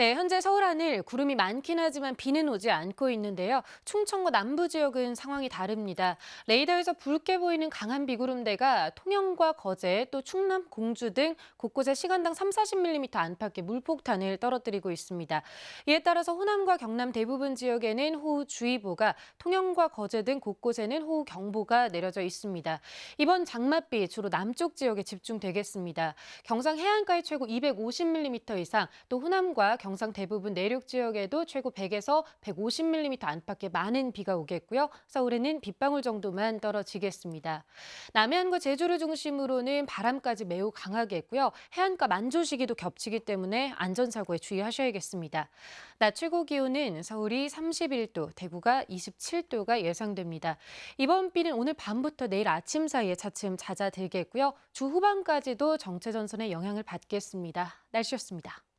네, 현재 서울 하늘 구름이 많긴 하지만 비는 오지 않고 있는데요. 충청과 남부 지역은 상황이 다릅니다. 레이더에서 붉게 보이는 강한 비구름대가 통영과 거제, 또 충남, 공주 등 곳곳에 시간당 3, 40mm 안팎의 물폭탄을 떨어뜨리고 있습니다. 이에 따라서 호남과 경남 대부분 지역에는 호우주의보가, 통영과 거제 등 곳곳에는 호우경보가 내려져 있습니다. 이번 장맛비 주로 남쪽 지역에 집중되겠습니다. 경상 해안가에 최고 250mm 이상, 또 호남과 경상 대부분 내륙 지역에도 최고 100에서 150mm 안팎의 많은 비가 오겠고요. 서울에는 빗방울 정도만 떨어지겠습니다. 남해안과 제주를 중심으로는 바람까지 매우 강하겠고요. 해안가 만조 시기도 겹치기 때문에 안전사고에 주의하셔야겠습니다. 낮 최고 기온은 서울이 31도, 대구가 27도가 예상됩니다. 이번 비는 오늘 밤부터 내일 아침 사이에 차츰 잦아들겠고요. 주 후반까지도 정체전선의 영향을 받겠습니다. 날씨였습니다.